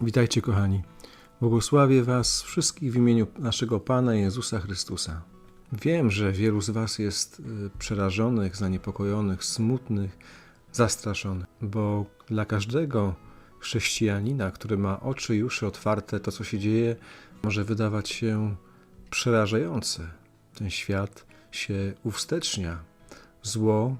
Witajcie, kochani. Błogosławię Was wszystkich w imieniu naszego Pana Jezusa Chrystusa. Wiem, że wielu z Was jest y, przerażonych, zaniepokojonych, smutnych, zastraszonych, bo dla każdego chrześcijanina, który ma oczy uszy otwarte, to co się dzieje może wydawać się przerażające. Ten świat się uwstecznia. Zło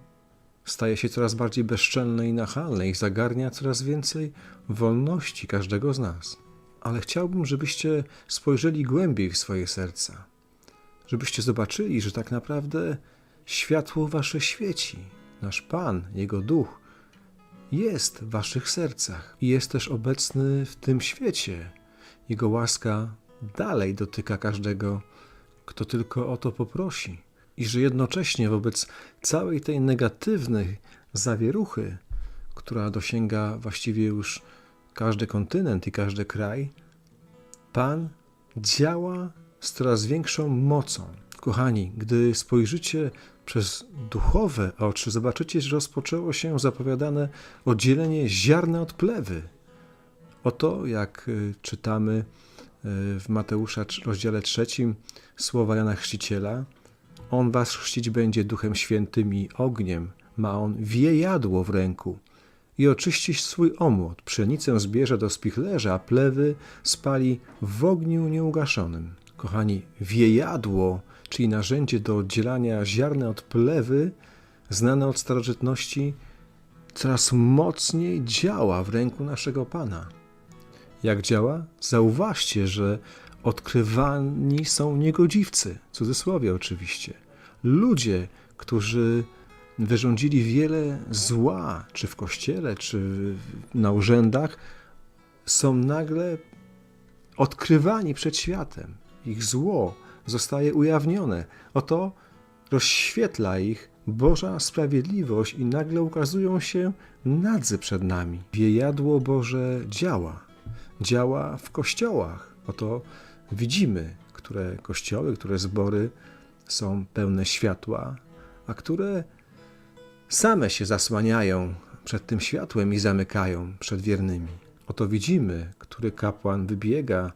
staje się coraz bardziej bezczelne i nachalne i zagarnia coraz więcej wolności każdego z nas. Ale chciałbym, żebyście spojrzeli głębiej w swoje serca, żebyście zobaczyli, że tak naprawdę światło wasze świeci. Nasz Pan, Jego Duch jest w waszych sercach i jest też obecny w tym świecie. Jego łaska dalej dotyka każdego, kto tylko o to poprosi. I że jednocześnie wobec całej tej negatywnej zawieruchy, która dosięga właściwie już każdy kontynent i każdy kraj, Pan działa z coraz większą mocą. Kochani, gdy spojrzycie przez duchowe oczy, zobaczycie, że rozpoczęło się zapowiadane oddzielenie ziarna od plewy. Oto, jak y, czytamy w Mateusza rozdziale trzecim słowa Jana Chrzciciela, On was chrzcić będzie Duchem Świętym i ogniem, ma On wiejadło w ręku i oczyści swój omłot, pszenicę zbierze do spichlerza, a plewy spali w ogniu nieugaszonym. Kochani, wiejadło, czyli narzędzie do oddzielania ziarna od plewy, znane od starożytności, coraz mocniej działa w ręku naszego Pana. Jak działa? Zauważcie, że odkrywani są niegodziwcy, w cudzysłowie oczywiście. Ludzie, którzy wyrządzili wiele zła, czy w kościele, czy na urzędach, są nagle odkrywani przed światem. Ich zło zostaje ujawnione. Oto rozświetla ich Boża sprawiedliwość i nagle ukazują się nadzy przed nami. Wiejadło Boże działa. Działa w kościołach. Oto widzimy, które kościoły, które zbory są pełne światła, a które same się zasłaniają przed tym światłem i zamykają przed wiernymi. Oto widzimy, który kapłan wybiega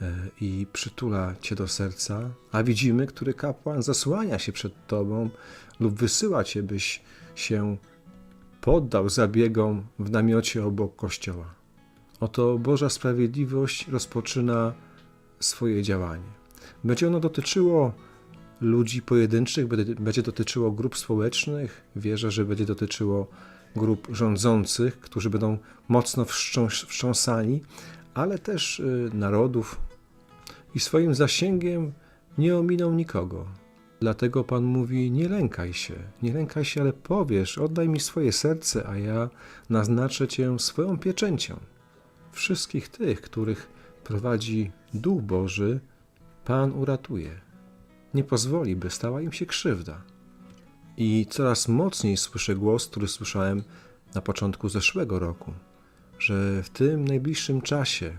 e, i przytula cię do serca, a widzimy, który kapłan zasłania się przed tobą lub wysyła cię, byś się poddał zabiegom w namiocie obok kościoła. Oto Boża Sprawiedliwość rozpoczyna swoje działanie. Będzie ono dotyczyło ludzi pojedynczych, będzie, dotyczyło grup społecznych, wierzę, że będzie dotyczyło grup rządzących, którzy będą mocno wstrząs, wstrząsani, ale też y, narodów i swoim zasięgiem nie ominą nikogo. Dlatego Pan mówi: Nie lękaj się, nie lękaj się, ale powiesz: Oddaj mi swoje serce, a ja naznaczę Cię swoją pieczęcią. Wszystkich tych, których prowadzi Duch Boży, Pan uratuje nie pozwoli, by stała im się krzywda. I coraz mocniej słyszę głos, który słyszałem na początku zeszłego roku, że w tym najbliższym czasie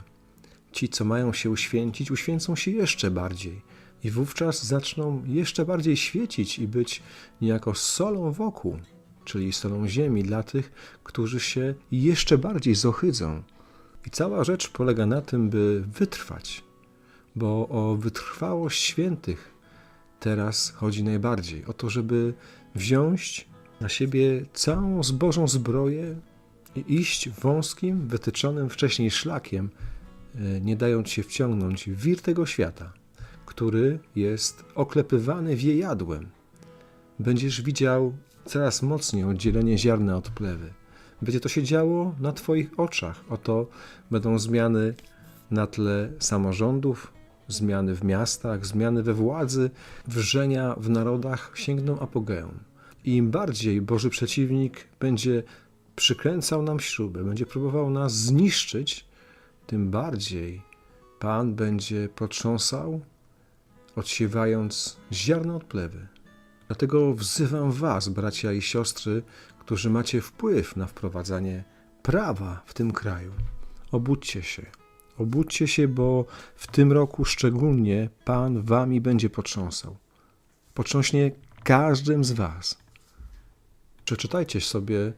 ci, co mają się uświęcić, uświęcą się jeszcze bardziej i wówczas zaczną jeszcze bardziej świecić i być niejako solą wokół, czyli solą ziemi dla tych, którzy się jeszcze bardziej zohydzą. I cała rzecz polega na tym, by wytrwać, bo o wytrwałość świętych teraz chodzi najbardziej. O to, żeby wziąć na siebie całą zbożą zbroję i iść wąskim, wytyczonym wcześniej szlakiem, e, nie dając się wciągnąć w wir tego świata, który jest oklepywany wiejadłem. Będziesz widział coraz mocniej oddzielenie ziarna od plewy. Będzie to się działo na Twoich oczach. Oto będą zmiany na tle samorządów, zmiany w miastach, zmiany we władzy, wrzenia w narodach sięgną apogeum. I im bardziej Boży przeciwnik będzie przykręcał nam śrubę, będzie próbował nas zniszczyć, tym bardziej Pan będzie potrząsał, odsiewając ziarno od plewy. Dlatego wzywam Was, bracia i siostry, którzy macie wpływ na wprowadzanie prawa w tym kraju. Obudźcie się, Obudźcie się, bo w tym roku szczególnie Pan wami będzie potrząsał. Potrząśnie każdym z was. Przeczytajcie sobie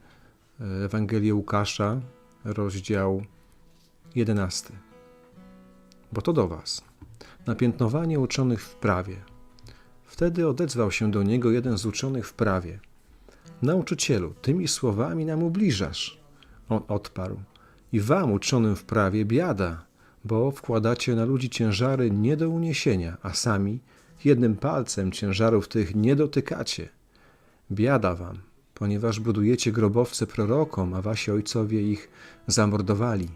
e, Ewangelię Łukasza, rozdział 11. Bo to do was. Napiętnowanie uczonych w prawie. Wtedy odezwał się do niego jeden z uczonych w prawie. Nauczycielu, tymi słowami nam ubliżasz. On odparł. I wam, uczonym w prawie, biada, bo wkładacie na ludzi ciężary nie do uniesienia, a sami jednym palcem ciężarów tych nie dotykacie. Biada wam, ponieważ budujecie grobowce prorokom, a wasi ojcowie ich zamordowali.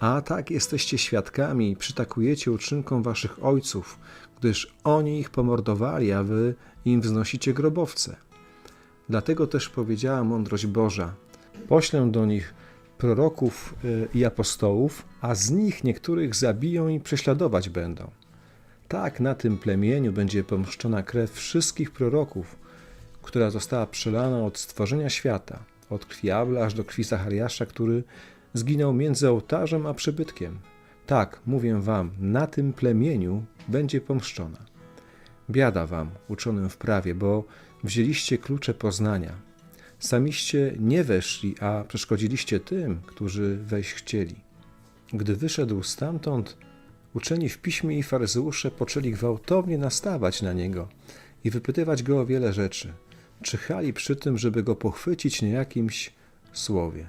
A tak jesteście świadkami i przytakujecie uczynkom waszych ojców, gdyż oni ich pomordowali, a wy im wznosicie grobowce. Dlatego też powiedziała mądrość Boża: Poślę do nich proroków y, i apostołów, a z nich niektórych zabiją i prześladować będą. Tak na tym plemieniu będzie pomszczona krew wszystkich proroków, która została przelana od stworzenia świata, od krwi Abla aż do krwi Zachariasza, który zginął między ołtarzem a przybytkiem. Tak, mówię wam, na tym plemieniu będzie pomszczona. Biada wam, uczonym w prawie, bo wzięliście klucze poznania. Samiście nie weszli, a przeszkodziliście tym, którzy wejść chcieli. Gdy wyszedł stamtąd, uczeni w piśmie i faryzeusze poczęli gwałtownie nastawać na niego i wypytywać go o wiele rzeczy. Czyhali przy tym, żeby go pochwycić na jakimś słowie.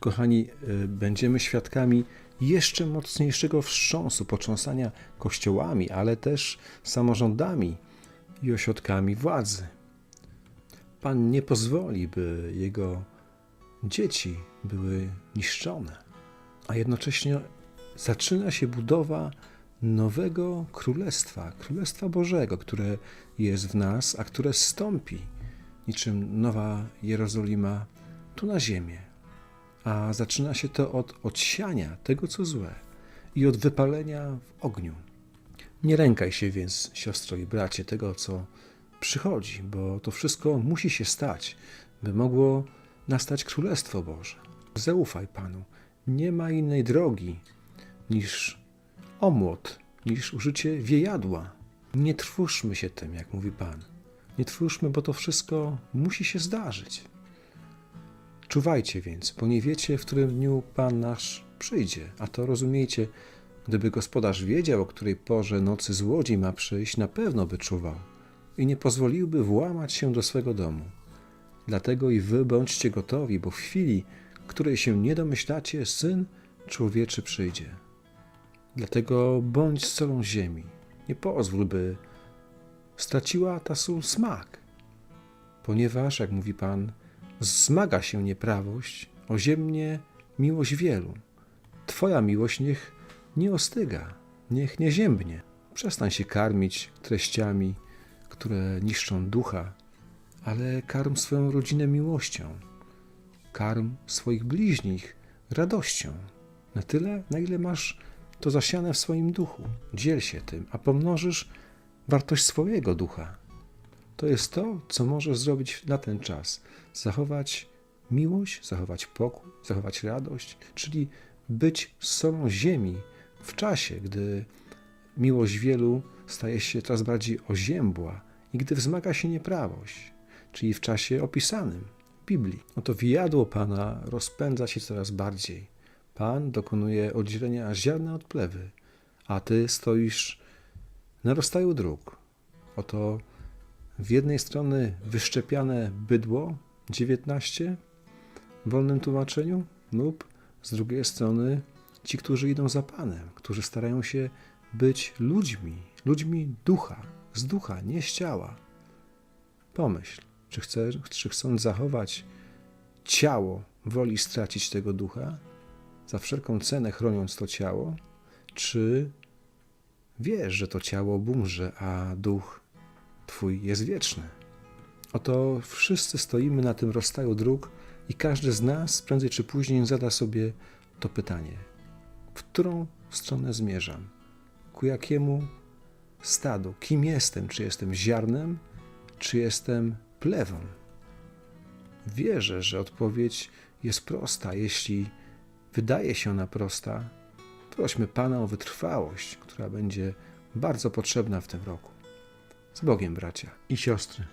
Kochani, y, będziemy świadkami jeszcze mocniejszego wstrząsu, potrząsania kościołami, ale też samorządami i ośrodkami władzy. Pan nie pozwoli, by jego dzieci były niszczone, a jednocześnie zaczyna się budowa nowego królestwa, królestwa Bożego, które jest w nas, a które stąpi niczym nowa Jerozolima tu na ziemię. A zaczyna się to od odsiania tego, co złe i od wypalenia w ogniu. Nie lękaj się więc, siostro i bracie, tego, co przychodzi, bo to wszystko musi się stać, by mogło nastać Królestwo Boże. Zaufaj Panu. Nie ma innej drogi niż omłot, niż użycie wiejadła. Nie trwóżmy się tym, jak mówi Pan. Nie trwóżmy, bo to wszystko musi się zdarzyć. Czuwajcie więc, bo nie wiecie, w którym dniu Pan nasz przyjdzie. A to rozumiejcie, gdyby gospodarz wiedział, o której porze nocy złodziej ma przyjść, na pewno by czuwał i nie pozwoliłby włamać się do swego domu. Dlatego i wy bądźcie gotowi, bo w chwili, której się nie domyślacie, syn człowieczy przyjdzie. Dlatego bądź solą ziemi. Nie pozwól, by straciła ta sól smak, ponieważ, jak mówi Pan, zmaga się nieprawość, oziemnie miłość wielu. Twoja miłość niech nie ostyga, niech nie ziębnie. Przestań się karmić treściami, które niszczą ducha, ale karm swoją rodzinę miłością. Karm swoich bliźnich radością. Na tyle, na ile masz to zasiane w swoim duchu. Dziel się tym, a pomnożysz wartość swojego ducha. To jest to, co możesz zrobić na ten czas. Zachować miłość, zachować pokój, zachować radość, czyli być solą ziemi w czasie, gdy miłość wielu staje się coraz bardziej oziębła i gdy wzmaga się nieprawość, czyli w czasie opisanym w Biblii. Oto wijadło Pana rozpędza się coraz bardziej. Pan dokonuje oddzielenia ziarna od plewy, a Ty stoisz na rozstaju dróg. Oto w jednej strony wyszczepiane bydło 19 w wolnym tłumaczeniu lub z drugiej strony ci, którzy idą za Panem, którzy starają się być ludźmi, ludźmi ducha, z ducha, nie z ciała. Pomyśl, czy, chcesz, czy chcąc zachować ciało, woli stracić tego ducha, za wszelką cenę chroniąc to ciało, czy wiesz, że to ciało bumrze, a duch Twój jest wieczny? Oto wszyscy stoimy na tym rozstaju dróg i każdy z nas prędzej czy później zada sobie to pytanie: w którą stronę zmierzam? Ku jakiemu stadu? Kim jestem? Czy jestem ziarnem, czy jestem plewą? Wierzę, że odpowiedź jest prosta. Jeśli wydaje się ona prosta, Prośmy Pana o wytrwałość, która będzie bardzo potrzebna w tym roku. Z Bogiem, bracia i siostry.